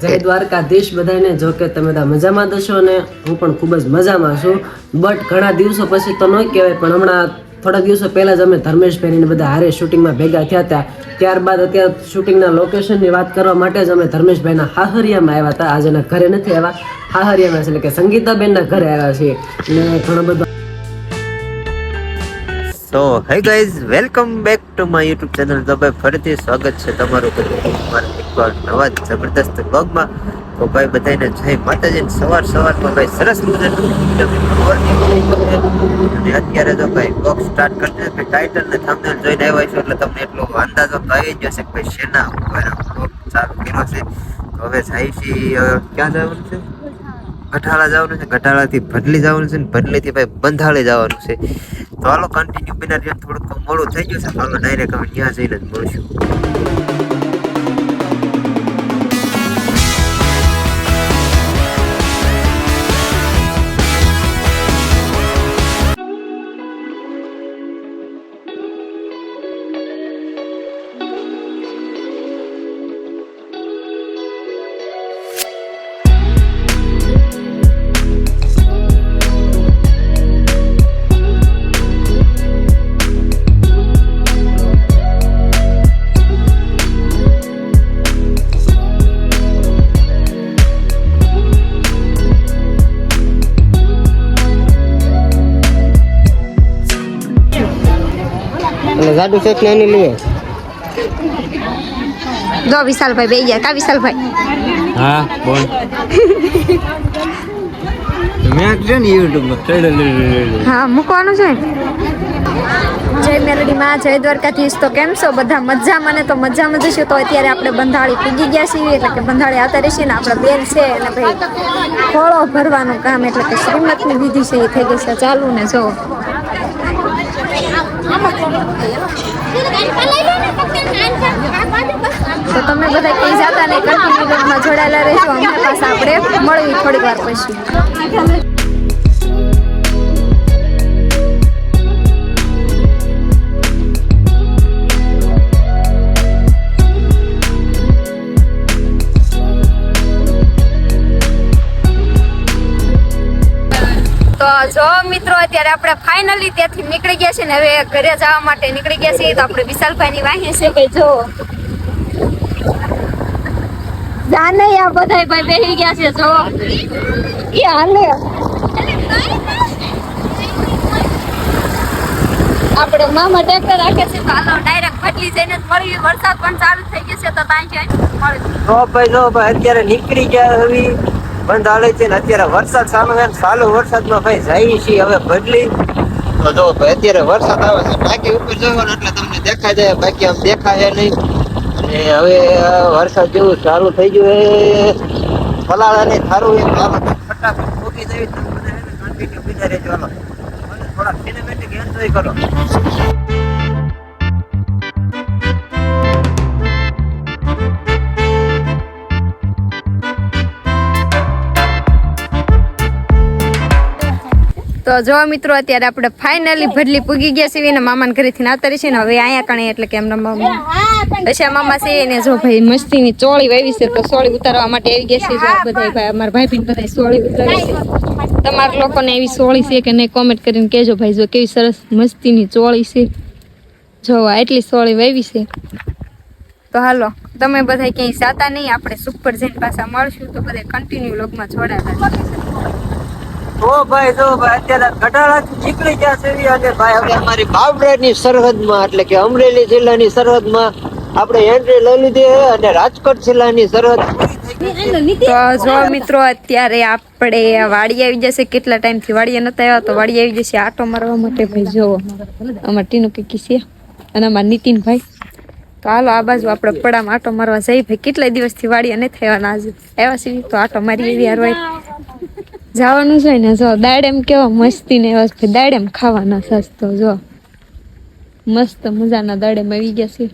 જય દ્વારકાધીશ બધાને જો કે તમે બધા મજામાં દશો ને હું પણ ખૂબ જ મજામાં છું. બટ ઘણા દિવસો પછી તો ન કહેવાય, પણ હમણાં થોડા દિવસો પહેલાં જ અમે ધર્મેશભાઈને બધા હારે શૂટિંગમાં ભેગા થયા હતા. ત્યારબાદ અત્યારે શૂટિંગના લોકેશનની વાત કરવા માટે જ અમે ધર્મેશભાઈના હાહરિયામાં આવ્યા હતા. આજે એના ઘરે નથી આવ્યા. હાહરિયામાં એટલે કે સંગીતાબેનના ઘરે આવ્યા છીએ. અને ઘણો બધો so hey guys welcome back to my YouTube channel તો ભાઈ ફરીથી સ્વાગત છે તમારું મારા એકવાર નવા જ જબરદસ્ત બ્લોગમાં તો ભાઈ બધાને જય માતાજી. સવાર સવારમાં ભાઈ સરસ મજાનું અને અત્યારે તો ભાઈ બ્લોગ સ્ટાર્ટ કરશે કે ટાઇટલ ને થંબનેલ જોઈને આવ્યા છો એટલે તમને એટલો અંદાજો તો આવી જ જશે કે ભાઈ શેના ઉપર બ્લોગ ચાલુ કર્યો છે. તો હવે જાય છે અ, ક્યાં જવાનું છે? ગઢાળા જવાનું છે ગઢાળાથી ભડલી જવાનું છે ને ભડલીથી ભાઈ બંધાળે જવાનું છે. તો હાલો કન્ટિન્યુ બિના થોડુંક મોડું થઈ ગયું છે હાલો ડાયરેક્ટ અમે ત્યાં જઈને જ મળશું. એટલે છે કે એની લઈએ? જો વિશાલભાઈ બે ગયા કા વિશાલભાઈ. હા બોલ. મેં છે ને યુટ્યુબમાં હા મૂકવાનું છે? જય મેલડીમાં જય દ્વારકાધીશ. તો કેમ છો? બધા મજા મને તો મજામાં જશું તો અત્યારે આપણે બંધાળી પૂગી ગયા છીએ એટલે કે બંધાળી આવતા રહીશું ને? આપણે બેન છે અને ભાઈ ખોળો ભરવાનું કામ એટલે કે શ્રીમતની વિધિ છે એ થઈ ગઈ છે. ચાલુ ને જો. તો તમે બધા કઈ જતા ને કન્ટિન્યુ બ્લોગમાં જોડાયેલા રહેશો અમે પાસે આપણે મળવી થોડીક વાર પછી. જો મિત્રો અત્યારે આપણે ફાઇનલી ત્યાંથી નીકળી ગયા છે ને હવે ઘરે જવા માટે નીકળી ગયા છીએ. તો આપણે વિશાલભાઈની વાહી છે. કે જો. જાને આ બધાય ભાઈ બેહી ગયા છે જો. એ હાલે. આપણે મામા ટ્રેક્ટર રાખે છે. તો હાલો ડાયરેક્ટ ફટલી જઈને જ મળી વરસાદ પણ ચાલુ થઈ ગયો છે તો ત્યાં જઈને મળવી જો ભાઈ જો ભાઈ અત્યારે નીકળી ગયા હવે બંધાળે છે ને અત્યારે વરસાદ ચાલુ છે ચાલુ વરસાદમાં ભાઈ જાય છે હવે બદલી. તો જો ભાઈ અત્યારે વરસાદ આવે છે બાકી ઉપર જવાનું એટલે તમને દેખાય જાય બાકી આમ દેખાય નહીં. અને હવે વરસાદ જેવું સારું થઈ ગયું એ ફલાળા ને થારું એ ફટાફટ પોગી જવી તમે બધા એને કન્ટિન્યુ બીજા રહેજો થોડા સિનેમેટિક એન્જોય કરો. તો જો મિત્રો, અત્યારે આપણે ફાઇનલી ભડલી પૂગી ગયા છીએ ને મામાને ઘરેથી નાતરી છે ને, હવે અહીંયા કણે એટલે કે એમના મામા. પછી મામા છે ને, જો ભાઈ મસ્તીની ચોળી વાવી છે, તો સોળી ઉતારવા માટે આવી ગયા છે. બધા ભાઈ અમારા ભાઈ બહેન બધા સોળી ઉતારે છે. તમારા લોકોને એવી સોળી છે કે નહીં કોમેન્ટ કરીને કહેજો ભાઈ, જો કેવી સરસ મસ્તીની ચોળી છે. જો એટલી સોળી વાવી છે. તો હાલો, તમે બધા ક્યાંય જાતા નહીં, આપણે સુપર જઈને પાછા મળશું, તો બધા કન્ટિન્યુ લોગમાં જોડાયેલા તો ભાઈ, જો ભાઈ, અત્યારે ગઢાળાથી નીકળી ગયા છે અને ભાઈ હવે અમારી બાવડાની સરહદમાં, એટલે કે અમરેલી જિલ્લાની સરહદમાં આપણે એન્ટ્રી લઈ લીધી અને રાજકોટ જિલ્લાની સરહદ જો મિત્રો, અત્યારે આપણે વાડી આવી જશે. કેટલા ટાઈમથી વાડીએ નતા આવ્યા? તો વાડી આવી જશે આટો મારવા માટે. ભાઈ જોવો અમાર ટીનું કીકી છે અને અમાર નીતિનભાઈ તો હાલો, આ બાજુ આપણે પડામાં આટો મારવા જઈ ભાઈ કેટલા દિવસથી વાડીએ નથી થવાના આજે. આવ્યા છીએ તો આટો મારી એવી હારવાય. જવાનું છે ને જો દાડેમ કેવા મસ્તી ને એવા દાડ દાડેમ ખાવાના સસ્તો જો. મસ્ત મજાના દાડેમ આવી ગયા છે.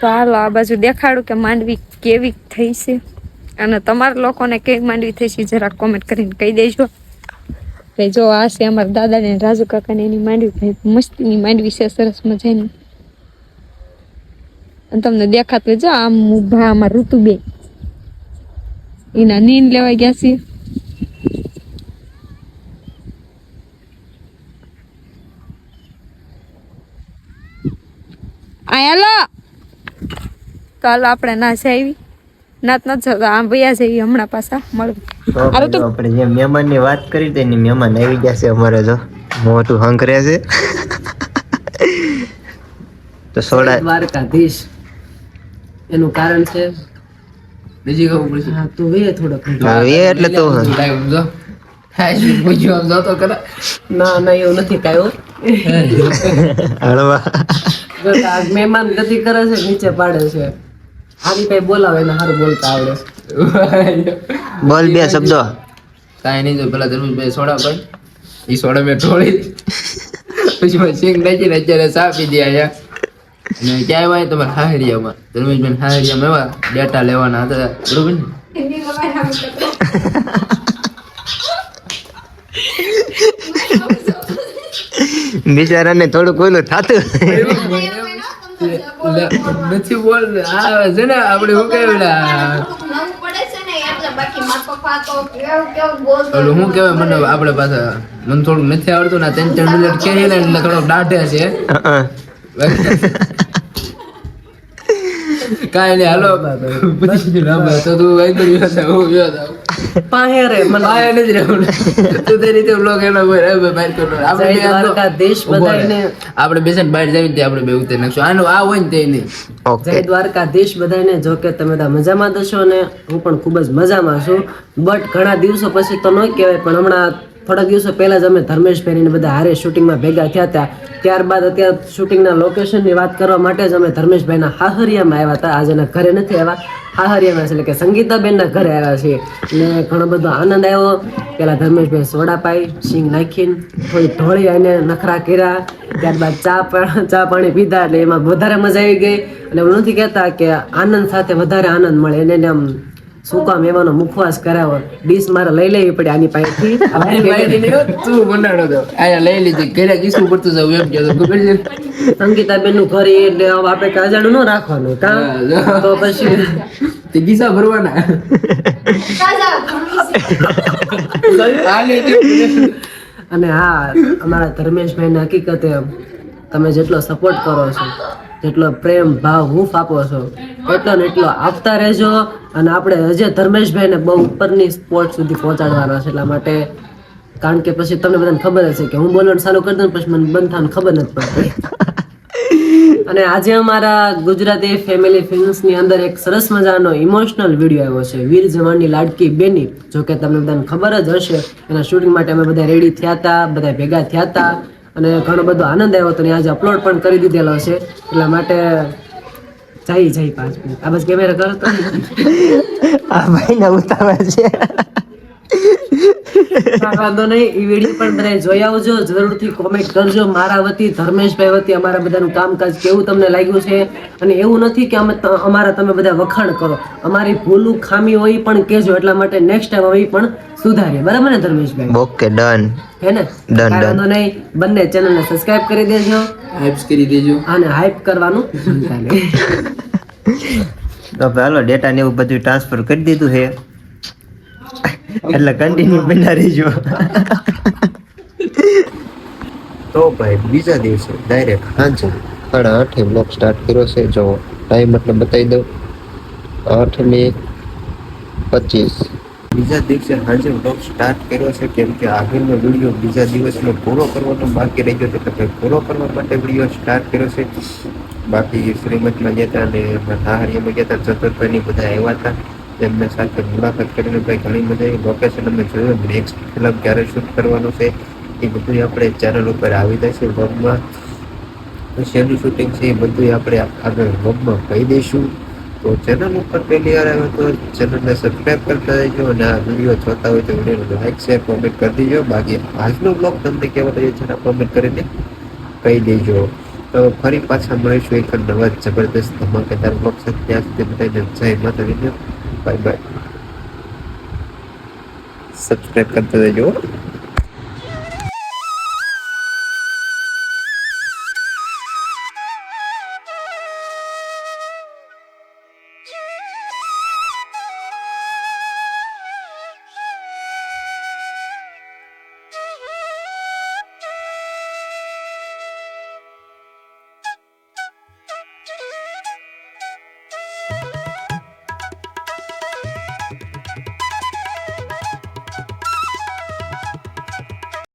તો હાલો આ બાજુ દેખાડું કે માંડવી કેવી થઈ છે. અને તમારા લોકોને કેવી માંડવી થઈ છે જરા કોમેન્ટ કરીને કહી દેજો. ભાઈ જો આ છે અમારા દાદા ને રાજુ કાકા ને એની માંડવી ભાઈ મસ્તીની માંડવી છે સરસ મજાની. અને તમને દેખાતું જો આમ ઊભા ઋતુ ઋતુબેન. એના નીંદ લેવા ગયા છીએ આ હેલો આપણે ના છે આવી નાત નથી જતો આમ ભૈયા છે હમણાં પાછા મળવું અરે તો આપણે જે મહેમાનની વાત કરી તેની મહેમાન આવી ગયા છે અમારે જો. મોટું હંકરે છે. તો સોડા દ્વારકાધીશ એનું કારણ છે બીજી ખબર પડશે. હા તું વે થોડોક વે એ એટલે તો પૂછ્યું આમ જાતો ખરા. ના ના એવું નથી કાંઈ હળવા. જો મહેમાન ગતિ કરે છે નીચે પાડે છે. આની કઈ બોલાવે ને સારું બોલતા આવડે. બોલ બે શબ્દો. કાંઈ નહીં જો પેલા ધર્મેશભાઈ સોડા પાઈ એ સોડા મેં ઢોળી. પછી સિંગ નાખીને અત્યારે સાપી દે આયા. અને ક્યાંય વાય તમારે હાહરિયામાં ધર્મેશભાઈ હાહરિયામાં એવા ડેટા લેવાના હતા. બરોબર ને? બિચારાને થોડું કોઈનું થતું. નથી બોલ આ છે ને આપણે હું કહેવાય હું કેવાય મને આપણે પાછા? મને થોડુંક નથી આવડતું ને ત્રણ ચાર મિનિટ ને એટલે થોડોક દાઢે છે. કાંઈ નહીં હાલો. પછી રામ. તો તું વાંધો નહીં હતા હું ગયો હતો પાહે રે મને બહાર નથી રહેવું. તું તે રીતે બ્લોગ એનો કોઈ હવે બહાર કરતો આપણે બે જય આમ તો- દ્વારકાધીશ ઊભો રહે. બધાયને. આપણે બેસીને બહાર જઈએ ને તે આપણે બે ઉતરી નાખશું. આનું આ હોય ને તે નહીં. ઓકે જય દ્વારકાધીશ બધાને જો કે તમે બધા મજામાં તો છો ને હું પણ ખૂબ જ મજામાં છું. બટ ઘણા દિવસો પછી તો ન કહેવાય પણ હમણાં થોડા દિવસો પહેલાં જ અમે ધર્મેશ ભાઈને બધા હારે શૂટિંગમાં ભેગા થયા હતા. ત્યારબાદ અત્યારે શૂટિંગના લોકેશનની વાત કરવા માટે જ અમે ધર્મેશભાઈના હાહરિયામાં આવ્યા હતા. આજે એના ઘરે નથી આવ્યા. હાહરિયામાં એટલે કે સંગીતાબેનના ઘરે આવ્યા છીએ. અને ઘણો બધો આનંદ આવ્યો. પહેલાં ધર્મેશભાઈ સોડા પાઈ, સિંગ નાખીને, થોડી ઢોળી આવીને નખરા કર્યા. ત્યારબાદ ચા ચા પાણી પીધા એટલે એમાં વધારે મજા આવી ગઈ. અને એવું નથી કહેતા કે આનંદ સાથે વધારે આનંદ મળે. એને આમ શું કામ એવાનો મુખવાસ કરાવો. ડીશ મારે લઈ લેવી પડે આની પાસેથી. તું મંડાણો તો આયા લઈ લીધી. ઘરે કિસ્સું પડતું જવું એમ કહેતો. ખબર છે? અંકિતાબેનનું ઘર એટલે હવે આપણે કાજાણું ન રાખવાનું કામ તો પછી તે ગીસા ભરવાના. અને હા અમારા ધર્મેશભાઈ ને હકીકતે તમે જેટલો સપોર્ટ કરો છો. જેટલો પ્રેમ, ભાવ હૂંફ આપો છો, એટલો ને એટલો આપતા રહેજો. અને આપણે હજે ધર્મેશભાઈને બહુ ઉપરની સ્પોર્ટ સુધી પહોંચાડવાના છે એટલા માટે, કારણ કે પછી તમને બધાને ખબર હશે કે હું બોલવાનું ચાલુ કરી દઉં પછી મને બંધ થવાનું ખબર નથી પડતી. અને આજે અમારા ગુજરાતી ફેમિલી ફિલ્મ્સની અંદર એક સરસ મજાનો ઇમોશનલ વીડિયો આવ્યો છે. વીર જવાનની લાડકી બેની જો કે તમને બધાને ખબર જ હશે. એના શૂટિંગ માટે અમે બધા રેડી થયા હતા, બધા ભેગા થયા હતા. અને ઘણો બધો આનંદ આવ્યો હતો ને આજે અપલોડ પણ કરી દીધેલો છે. એટલા માટે જઈ જઈ પાંચ મિનિટ આ બસ કેમેરા કરો તો. આ ભાઈને ઉતાવળ છે. વાંધો નહીં એ વીડિયો પણ તમે જોઈ આવજો. જરૂરથી કોમેન્ટ કરજો. મારા વતી ધર્મેશભાઈ વતી અમારા બધાનું કામકાજ કેવું તમને લાગ્યું છે? અને એવું નથી કે અમે અમારા તમે બધા વખાણ કરો. અમારી ભૂલું ખામી હોય પણ કહેજો. એટલા માટે નેક્સ્ટ ટાઈમ અમે પણ સુધારીએ. બરાબર ને ધર્મેશભાઈ? ઓકે ડન હે ને? ડન વાંધો નહીં. બંને ચેનલને સબસ્ક્રાઇબ કરી દેજો. હાઈપ કરી દેજો. અને હાઇપ કરવાનું તો હાલો ડેટા ને એવું બધું ટ્રાન્સફર કરી દીધું છે. એટલે કન્ટિન્યુ બના રહેજો. તો ભાઈ, બીજા દિવસે ડાયરેક્ટ સાંજે સાડા આઠે બ્લોક સ્ટાર્ટ કર્યો છે. જો ટાઈમ એટલે બતાવી દઉં. આઠ ને પચીસ. બીજા દિવસે સાંજે બ્લોગ સ્ટાર્ટ કર્યો છે. કેમ કે આગળનો વીડિયો બીજા દિવસનો પૂરો કરવાનો બાકી રહી ગયો એટલે ભાઈ, પૂરો કરવા માટે વીડિયો સ્ટાર્ટ કર્યો છે. બાકી શ્રીમતમાં ગયા હતા અને નાહરિયામાં ગયા હતા બધા આવ્યા હતા. એમના સાથે મુલાકાત કરીને ભાઈ ઘણી બધી લોકેશન અમે જોયું. નેક્સ્ટ ફિલ્મ ક્યારે શૂટ કરવાનું છે એ બધું આપણે ચેનલ ઉપર આવી જશે વ્લોગમાં તો શેનું શૂટિંગ છે એ બધું આપણે આગળ વ્લોગમાં કહી દઈશું. તો ચેનલ ઉપર પહેલી વાર આવ્યો તો ચેનલને સબસ્ક્રાઈબ કરતા રહેજો અને આ વીડિયો જોતા હોય તો વિડીયોને લાઈક શેર કોમેન્ટ કરી દેજો. બાકી આજનો બ્લોગ તમને કેવો રહ્યો છે કોમેન્ટ કરીને કહી દેજો. તો ફરી પાછા મળીશું એક નવા જબરદસ્ત ધમાકેદાર બ્લોગ સાથે. ત્યાં સુધી બધાને જય માતાજીને બાય બાય સબસ્ક્રાઈબ કરતા હો.